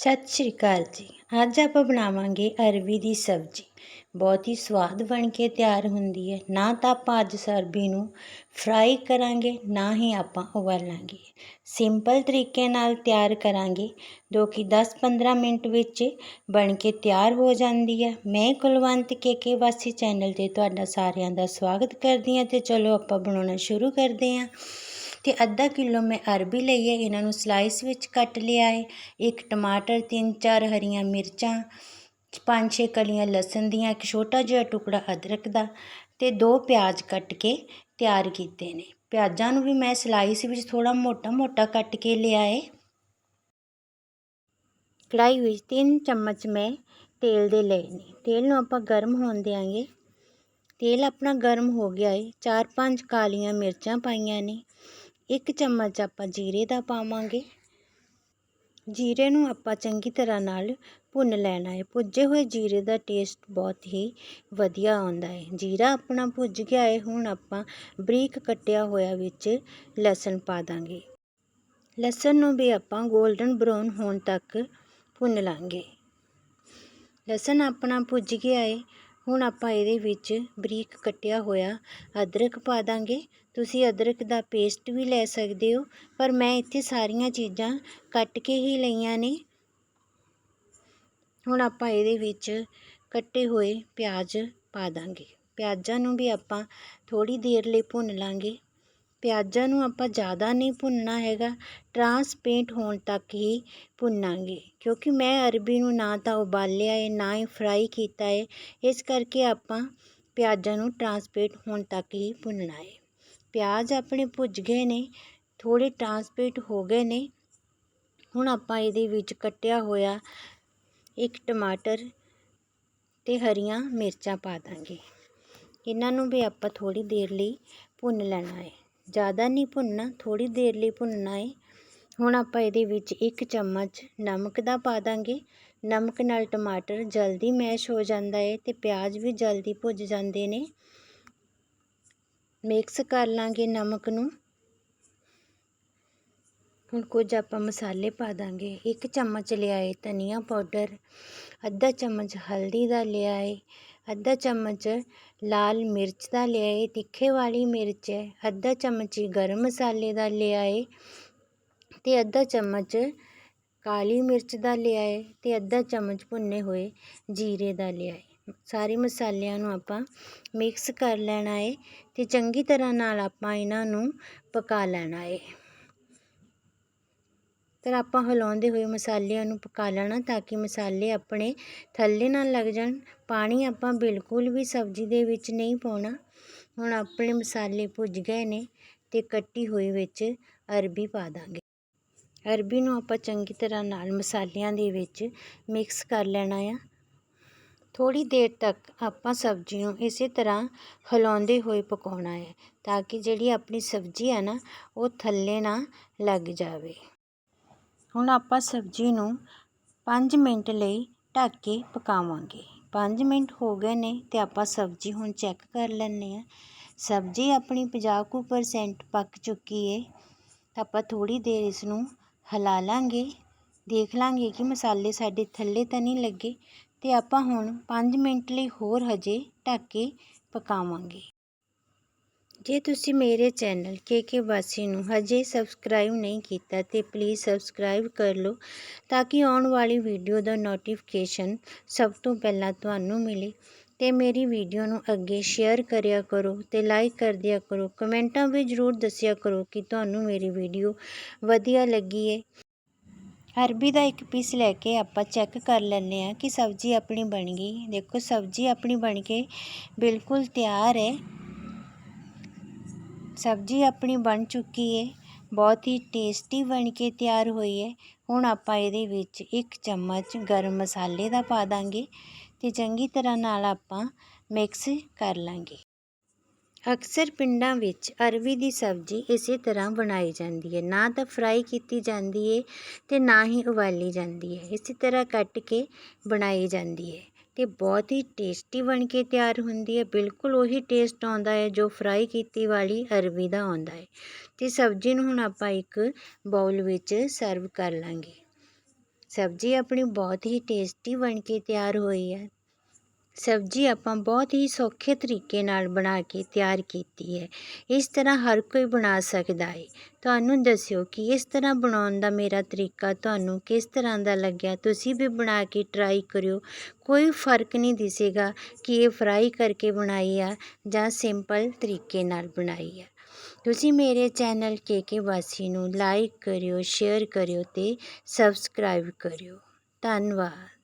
ਸਤਿ ਸ਼੍ਰੀ ਅਕਾਲ ਜੀ। ਅੱਜ ਆਪਾਂ ਬਣਾਵਾਂਗੇ ਅਰਬੀ ਦੀ ਸਬਜ਼ੀ। ਬਹੁਤ ਹੀ ਸਵਾਦ ਬਣ ਕੇ ਤਿਆਰ ਹੁੰਦੀ ਹੈ। ਨਾ ਤਾਂ ਆਪਾਂ ਅੱਜ ਸਰਬੀ ਨੂੰ ਫਰਾਈ ਕਰਾਂਗੇ, ਨਾ ਹੀ ਆਪਾਂ ਉਬਾਲਾਂਗੇ। ਸਿੰਪਲ ਤਰੀਕੇ ਨਾਲ ਤਿਆਰ ਕਰਾਂਗੇ, ਜੋ ਕਿ 10-15 ਮਿੰਟ ਵਿੱਚ ਬਣ ਕੇ ਤਿਆਰ ਹੋ ਜਾਂਦੀ ਹੈ। ਮੈਂ ਕੁਲਵੰਤ ਕੇ ਵਾਸੀ ਚੈਨਲ ਤੇ ਤੁਹਾਡਾ ਸਾਰਿਆਂ ਦਾ ਸਵਾਗਤ ਕਰਦੀ ਹਾਂ ਤੇ ਚਲੋ ਆਪਾਂ ਬਣਾਉਣਾ ਸ਼ੁਰੂ ਕਰਦੇ ਹਾਂ। ਤੇ ਅੱਧਾ ਕਿਲੋ ਮੈਂ ਅਰਬੀ ਲਈ ਹੈ, ਇਹਨਾਂ ਨੂੰ ਸਲਾਈਸ ਵਿੱਚ ਕੱਟ ਲਿਆ ਹੈ। ਇੱਕ ਟਮਾਟਰ, ਤਿੰਨ ਚਾਰ ਹਰੀਆਂ ਮਿਰਚਾਂ, ਪੰਜ ਛੇ ਕਲੀਆਂ ਲਸਣ ਦੀਆਂ, ਇੱਕ ਛੋਟਾ ਜਿਹਾ ਟੁਕੜਾ ਅਦਰਕ ਦਾ ਤੇ ਦੋ ਪਿਆਜ਼ ਕੱਟ ਕੇ ਤਿਆਰ ਕੀਤੇ ਨੇ। ਪਿਆਜ਼ਾਂ ਨੂੰ ਵੀ ਮੈਂ ਸਲਾਈਸ ਵਿੱਚ ਥੋੜਾ ਮੋਟਾ ਮੋਟਾ ਕੱਟ ਕੇ ਲਿਆ ਹੈ। ਕੜਾਈ ਵਿੱਚ ਤਿੰਨ ਚਮਚ ਮੈਂ ਤੇਲ ਦੇ ਲਏ ਨੇ। ਤੇਲ ਨੂੰ ਆਪਾਂ ਗਰਮ ਹੋਣ ਦੇਾਂਗੇ ਤੇਲ ਆਪਣਾ ਗਰਮ ਹੋ ਗਿਆ ਏ ਚਾਰ ਪੰਜ ਕਾਲੀਆਂ ਮਿਰਚਾਂ ਪਾਈਆਂ ਨੇ। ਇੱਕ ਚਮਚ ਆਪਾਂ ਜੀਰੇ ਦਾ ਪਾਵਾਂਗੇ। ਜੀਰੇ ਨੂੰ ਆਪਾਂ ਚੰਗੀ ਤਰ੍ਹਾਂ ਨਾਲ ਭੁੰਨ ਲੈਣਾ ਹੈ। ਭੁੱਜੇ ਹੋਏ ਜੀਰੇ ਦਾ ਟੇਸਟ ਬਹੁਤ ਹੀ ਵਧੀਆ ਆਉਂਦਾ ਹੈ। ਜੀਰਾ ਆਪਣਾ ਭੁੱਜ ਗਿਆ ਹੈ। ਹੁਣ ਆਪਾਂ ਬਰੀਕ ਕੱਟਿਆ ਹੋਇਆ ਵਿੱਚ ਲਸਣ ਪਾ ਦਾਂਗੇ। ਲਸਣ ਨੂੰ ਵੀ ਆਪਾਂ 골ਡਨ ਬਰਾਊਨ ਹੋਣ ਤੱਕ ਭੁੰਨ ਲਾਂਗੇ। ਲਸਣ ਆਪਣਾ ਭੁੱਜ ਗਿਆ ਹੈ। ਹੁਣ ਆਪਾਂ ਇਹਦੇ ਵਿੱਚ ਬਰੀਕ ਕੱਟਿਆ ਹੋਇਆ ਅਦਰਕ ਪਾ ਦਾਂਗੇ। ਤੁਸੀਂ ਅਦਰਕ ਦਾ ਪੇਸਟ ਵੀ ਲੈ ਸਕਦੇ ਹੋ, ਪਰ ਮੈਂ ਇੱਥੇ ਸਾਰੀਆਂ ਚੀਜ਼ਾਂ ਕੱਟ ਕੇ ਹੀ ਲਈਆਂ ਨੇ। ਹੁਣ ਆਪਾਂ ਇਹਦੇ ਵਿੱਚ ਕੱਟੇ ਹੋਏ ਪਿਆਜ਼ ਪਾ ਦਾਂਗੇ। ਪਿਆਜ਼ਾਂ ਨੂੰ ਵੀ ਆਪਾਂ ਥੋੜੀ ਦੇਰ ਲਈ ਭੁੰਨ ਲਾਂਗੇ। ਪਿਆਜ਼ਾਂ ਨੂੰ ਆਪਾਂ ਜ਼ਿਆਦਾ ਨਹੀਂ ਭੁੰਨਣਾ ਹੈਗਾ ਟਰਾਂਸਪੇਂਟ ਹੋਣ ਤੱਕ ਹੀ ਭੁੰਨਾਂਗੇ। ਕਿਉਂਕਿ ਮੈਂ ਅਰਬੀ ਨੂੰ ਨਾ ਤਾਂ ਉਬਾਲਿਆ ਹੈ ਨਾ ਹੀ ਫਰਾਈ ਕੀਤਾ ਹੈ ਇਸ ਕਰਕੇ ਆਪਾਂ ਪਿਆਜ਼ਾਂ ਨੂੰ ਟਰਾਂਸਪੇਂਟ ਹੋਣ ਤੱਕ ਹੀ ਭੁੰਨਣਾ ਹੈ ਪਿਆਜ਼ ਆਪਣੇ ਭੁੱਜ ਗਏ ਨੇ, ਥੋੜ੍ਹੇ ਟਰਾਂਸਪੇਟ ਹੋ ਗਏ ਨੇ, ਹੁਣ ਆਪਾਂ ਇਹਦੇ ਵਿੱਚ ਕੱਟਿਆ ਹੋਇਆ ਇੱਕ ਟਮਾਟਰ ਤੇ ਹਰੀਆਂ ਮਿਰਚਾਂ ਪਾ ਦਾਂਗੇ। ਇਹਨਾਂ ਨੂੰ ਵੀ ਆਪਾਂ ਥੋੜੀ ਦੇਰ ਲਈ ਭੁੰਨ ਲੈਣਾ ਹੈ ਜ਼ਿਆਦਾ ਨਹੀਂ ਭੁੰਨਣਾ, ਥੋੜ੍ਹੀ ਦੇਰ ਲਈ ਭੁੰਨਣਾ ਹੈ ਹੁਣ ਆਪਾਂ ਇਹਦੇ ਵਿੱਚ ਇੱਕ ਚਮਚ ਨਮਕ ਦਾ ਪਾ ਦਾਂਗੇ। ਨਮਕ ਨਾਲ ਟਮਾਟਰ ਜਲਦੀ ਮੈਸ਼ ਹੋ ਜਾਂਦਾ ਹੈ ਅਤੇ ਪਿਆਜ਼ ਵੀ ਜਲਦੀ ਭੁੱਜ ਜਾਂਦੇ ਨੇ। ਮਿਕਸ ਕਰ ਲਾਂਗੇ ਨਮਕ ਨੂੰ। ਹੁਣ ਕੁਝ ਆਪਾਂ ਮਸਾਲੇ ਪਾ ਦਾਂਗੇ। ਇੱਕ ਚਮਚ ਲਿਆਏ ਧਨੀਆ ਪਾਊਡਰ, ਅੱਧਾ ਚਮਚ ਹਲਦੀ ਦਾ ਲਿਆਏ ਅੱਧਾ ਚਮਚ ਲਾਲ ਮਿਰਚ ਦਾ ਲਿਆਏ, ਤਿੱਖੇ ਵਾਲੀ ਮਿਰਚ ਹੈ ਅੱਧਾ ਚਮਚ ਗਰਮ ਮਸਾਲੇ ਦਾ ਲਿਆਏ ਅਤੇ ਅੱਧਾ ਚਮਚ ਕਾਲੀ ਮਿਰਚ ਦਾ ਲਿਆਏ ਅਤੇ ਅੱਧਾ ਚਮਚ ਭੁੰਨੇ ਹੋਏ ਜੀਰੇ ਦਾ ਲਿਆਏ। ਸਾਰੇ ਮਸਾਲਿਆਂ ਨੂੰ ਆਪਾਂ ਮਿਕਸ ਕਰ ਲੈਣਾ ਹੈ ਅਤੇ ਚੰਗੀ ਤਰ੍ਹਾਂ ਨਾਲ ਆਪਾਂ ਇਹਨਾਂ ਨੂੰ ਪਕਾ ਲੈਣਾ ਹੈ ਤਾਂ ਆਪਾਂ ਹਿਲਾਉਂਦੇ ਹੋਏ ਮਸਾਲਿਆਂ ਨੂੰ ਪਕਾ ਲੈਣਾ ਤਾਂ ਕਿ ਮਸਾਲੇ ਆਪਣੇ ਥੱਲੇ ਨਾ ਲੱਗ ਜਾਣ। ਪਾਣੀ ਆਪਾਂ ਬਿਲਕੁਲ ਵੀ ਸਬਜ਼ੀ ਦੇ ਵਿੱਚ ਨਹੀਂ ਪਾਉਣਾ। ਹੁਣ ਆਪਣੇ ਮਸਾਲੇ ਭੁੱਜ ਗਏ ਨੇ ਤੇ ਕੱਟੀ ਹੋਈ ਵਿੱਚ ਅਰਬੀ ਪਾ ਦਾਂਗੇ। ਅਰਬੀ ਨੂੰ ਆਪਾਂ ਚੰਗੀ ਤਰ੍ਹਾਂ ਨਾਲ ਮਸਾਲਿਆਂ ਦੇ ਵਿੱਚ ਮਿਕਸ ਕਰ ਲੈਣਾ ਆ। ਥੋੜੀ ਦੇਰ ਤੱਕ ਆਪਾਂ ਸਬਜ਼ੀ ਨੂੰ ਇਸੇ ਤਰ੍ਹਾਂ ਹਿਲਾਉਂਦੇ ਹੋਏ ਪਕਾਉਣਾ ਹੈ ਤਾਂ ਕਿ ਜਿਹੜੀ ਆਪਣੀ ਸਬਜ਼ੀ ਹੈ ਨਾ, ਉਹ ਥੱਲੇ ਨਾ ਲੱਗ ਜਾਵੇ। ਹੁਣ ਆਪਾਂ ਸਬਜ਼ੀ ਨੂੰ ਪੰਜ ਮਿੰਟ ਲਈ ਢੱਕ ਕੇ ਪਕਾਵਾਂਗੇ। ਪੰਜ ਮਿੰਟ ਹੋ ਗਏ ਨੇ ਅਤੇ ਆਪਾਂ ਸਬਜ਼ੀ ਹੁਣ ਚੈੱਕ ਕਰ ਲੈਂਦੇ ਹਾਂ। ਸਬਜ਼ੀ ਆਪਣੀ 50% ਪੱਕ ਚੁੱਕੀ ਹੈ ਤਾਂ ਆਪਾਂ ਥੋੜ੍ਹੀ ਦੇਰ ਇਸ ਨੂੰ ਹਿਲਾ ਲਾਂਗੇ। ਦੇਖ ਲਾਂਗੇ ਕਿ ਮਸਾਲੇ ਸਾਡੇ ਥੱਲੇ ਤਾਂ ਨਹੀਂ ਲੱਗੇ। ਅਤੇ ਆਪਾਂ ਹੁਣ ਪੰਜ ਮਿੰਟ ਲਈ ਹੋਰ ਹਜੇ ਢੱਕ ਕੇ ਪਕਾਵਾਂਗੇ। ਜੇ ਤੁਸੀਂ ਮੇਰੇ ਚੈਨਲ ਕੇ ਕੇ ਵਾਸੀ ਨੂੰ ਹਜੇ ਸਬਸਕ੍ਰਾਈਬ ਨਹੀਂ ਕੀਤਾ ਤੇ ਪਲੀਜ਼ ਸਬਸਕ੍ਰਾਈਬ ਕਰ ਲਓ ਤਾਂ ਕਿ ਆਉਣ ਵਾਲੀ ਵੀਡੀਓ ਦਾ ਨੋਟੀਫਿਕੇਸ਼ਨ ਸਭ ਤੋਂ ਪਹਿਲਾਂ ਤੁਹਾਨੂੰ ਮਿਲੇ ਤੇ ਮੇਰੀ ਵੀਡੀਓ ਨੂੰ ਅੱਗੇ ਸ਼ੇਅਰ ਕਰਿਆ ਕਰੋ ਤੇ ਲਾਈਕ ਕਰ ਦਿਆ ਕਰੋ, ਕਮੈਂਟਾਂ ਵਿੱਚ ਜ਼ਰੂਰ ਦੱਸਿਆ ਕਰੋ ਕਿ ਤੁਹਾਨੂੰ ਮੇਰੀ ਵੀਡੀਓ ਵਧੀਆ ਲੱਗੀ ਹੈ ਅਰਬੀ ਦਾ ਇੱਕ ਪੀਸ ਲੈ ਕੇ ਆਪਾਂ ਚੈੱਕ ਕਰ ਲੈਂਦੇ ਆ ਕਿ ਸਬਜ਼ੀ ਆਪਣੀ ਬਣ ਗਈ। ਦੇਖੋ ਸਬਜ਼ੀ ਆਪਣੀ ਬਣ ਕੇ ਬਿਲਕੁਲ ਤਿਆਰ ਹੈ। ਸਬਜ਼ੀ ਆਪਣੀ ਬਣ ਚੁੱਕੀ ਹੈ ਬਹੁਤ ਹੀ ਟੇਸਟੀ ਬਣ ਕੇ ਤਿਆਰ ਹੋਈ ਹੈ ਹੁਣ ਆਪਾਂ ਇਹਦੇ ਵਿੱਚ ਇੱਕ ਚਮਚ ਗਰਮ ਮਸਾਲੇ ਦਾ ਪਾ ਦਾਂਗੇ ਤੇ ਚੰਗੀ ਤਰ੍ਹਾਂ ਨਾਲ ਆਪਾਂ ਮਿਕਸ ਕਰ ਲਾਂਗੇ। ਅਕਸਰ ਪਿੰਡਾਂ ਵਿੱਚ ਅਰਬੀ ਦੀ ਸਬਜ਼ੀ ਇਸੇ ਤਰ੍ਹਾਂ ਬਣਾਈ ਜਾਂਦੀ ਹੈ ਨਾ ਤਾਂ ਫਰਾਈ ਕੀਤੀ ਜਾਂਦੀ ਹੈ ਤੇ ਨਾ ਹੀ ਉਬਾਲੀ ਜਾਂਦੀ ਹੈ ਇਸੇ ਤਰ੍ਹਾਂ ਕੱਟ ਕੇ ਬਣਾਈ ਜਾਂਦੀ ਹੈ ਤੇ ਬਹੁਤ ਹੀ ਟੇਸਟੀ ਬਣ ਕੇ ਤਿਆਰ ਹੁੰਦੀ ਹੈ। ਬਿਲਕੁਲ ਉਹੀ ਟੇਸਟ ਆਉਂਦਾ ਹੈ ਜੋ ਫਰਾਈ ਕੀਤੀ ਵਾਲੀ ਅਰਬੀ ਦਾ ਆਉਂਦਾ ਹੈ। ਅਤੇ ਸਬਜ਼ੀ ਨੂੰ ਹੁਣ ਆਪਾਂ ਇੱਕ ਬਾਊਲ ਵਿੱਚ ਸਰਵ ਕਰ ਲਾਂਗੇ। ਸਬਜ਼ੀ ਆਪਣੀ ਬਹੁਤ ਹੀ ਟੇਸਟੀ ਬਣ ਕੇ ਤਿਆਰ ਹੋਈ ਹੈ। ਸਬਜ਼ੀ ਆਪਾਂ ਬਹੁਤ ਹੀ ਸੌਖੇ ਤਰੀਕੇ ਨਾਲ ਬਣਾ ਕੇ ਤਿਆਰ ਕੀਤੀ ਹੈ। ਇਸ ਤਰ੍ਹਾਂ ਹਰ ਕੋਈ ਬਣਾ ਸਕਦਾ ਹੈ। ਤੁਹਾਨੂੰ ਦੱਸਿਓ ਕਿ ਇਸ ਤਰ੍ਹਾਂ ਬਣਾਉਣ ਦਾ ਮੇਰਾ ਤਰੀਕਾ ਤੁਹਾਨੂੰ ਕਿਸ ਤਰ੍ਹਾਂ ਦਾ ਲੱਗਿਆ? ਤੁਸੀਂ ਵੀ ਬਣਾ ਕੇ ਟਰਾਈ ਕਰਿਓ। ਕੋਈ ਫ਼ਰਕ ਨਹੀਂ ਦਿਸੇਗਾ ਕਿ ਇਹ ਫਰਾਈ ਕਰਕੇ ਬਣਾਈ ਆ ਜਾਂ ਸਿੰਪਲ ਤਰੀਕੇ ਨਾਲ ਬਣਾਈ ਆ। ਤੁਸੀਂ ਮੇਰੇ ਚੈਨਲ ਕੇ ਕੇ ਵਾਸੀ ਨੂੰ ਲਾਈਕ ਕਰਿਓ ਸ਼ੇਅਰ ਕਰਿਓ ਤੇ ਸਬਸਕ੍ਰਾਈਬ ਕਰਿਓ। ਧੰਨਵਾਦ।